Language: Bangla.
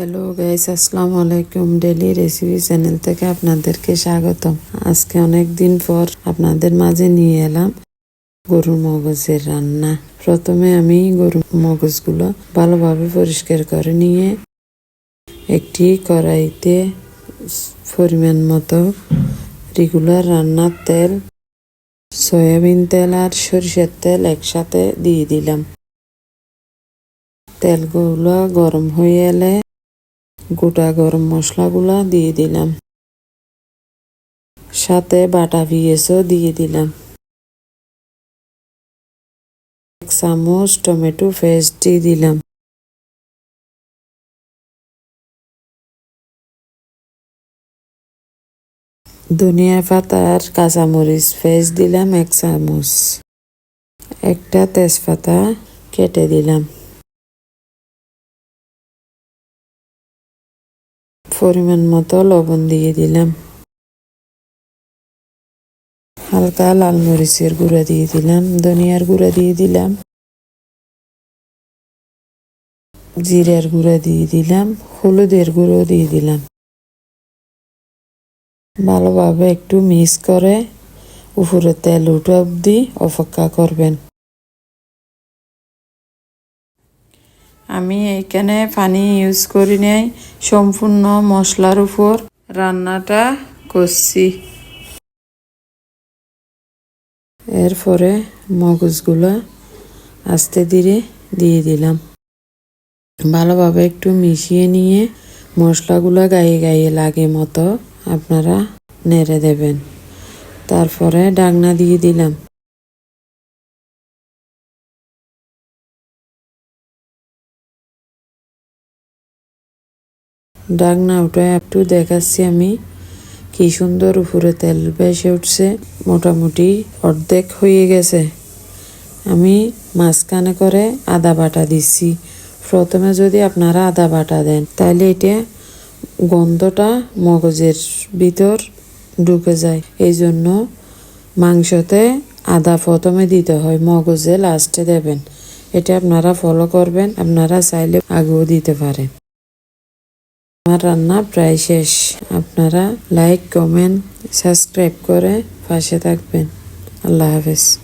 হ্যালো গাইস আসসালামু আলাইকুম। ডেলি রেসিপি চ্যানেল থেকে আপনাদেরকে স্বাগতম। আজকে অনেক দিন পর আপনাদের মাঝে নিয়ে এলাম গরুর মগজের রান্না। প্রথমে আমি গরুর মগজগুলো ভালোভাবে পরিষ্কার করে নিয়ে একটি কড়াইতে পরিমাণ মতো রেগুলার রান্নার তেল, সয়াবিন তেল আর সরিষার তেল একসাথে দিয়ে দিলাম। তেলগুলো গরম হয়ে এলে গোটা গরম মশলাগুলো দিয়ে দিলাম। সাথে বাটা পিঁয়াজও দিয়ে দিলাম। এক চামচ টমেটো পেস্ট দিয়ে দিলাম। ধনিয়া পাতার কাঁচামরিচ পেস্ট দিলাম এক চামচ। একটা তেজপাতা কেটে দিলাম। পরিমাণ মতো লবণ দিয়ে দিলাম। হালকা লাল মরিচের গুঁড়া দিয়ে দিলাম, ধনিয়ার গুঁড়া দিয়ে দিলাম, জিরার গুঁড়া দিয়ে দিলাম, হলুদের গুঁড়ো দিয়ে দিলাম। ভালোভাবে একটু মিক্স করে উপরে তেল উঠে অবধি অপেক্ষা করবেন। আমি এইখানে পানি ইউজ করি নাই, সম্পূর্ণ মশলার উপর রান্নাটা করছি। এরপরে মগজগুলো আস্তে ধীরে দিয়ে দিলাম। ভালোভাবে একটু মিশিয়ে নিয়ে মশলাগুলো গায়ে গায়ে লাগে মতো আপনারা নেড়ে দেবেন। তারপরে ডাকনা দিয়ে দিলাম। ডাকনা, ওটা একটু দেখাচ্ছি আমি। কি সুন্দর উপরে তেল ভেসে উঠছে। মোটামুটি অর্ধেক হয়ে গেছে। আমি মাঝখানে করে আদা বাটা দিচ্ছি। প্রথমে যদি আপনারা আদা বাটা দেন, তাহলে এটা গন্ধটা মগজের ভিতর ঢুকে যায়। এই জন্য মাংসতে আদা প্রথমে দিতে হয়, মগজে লাস্টে দেবেন। এটা আপনারা ফলো করবেন, আপনারা চাইলে আগেও দিতে পারেন। আমার রান্না প্রায় শেষ। আপনারা লাইক কমেন্ট সাবস্ক্রাইব করে পাশে থাকবেন। আল্লাহ হাফেজ।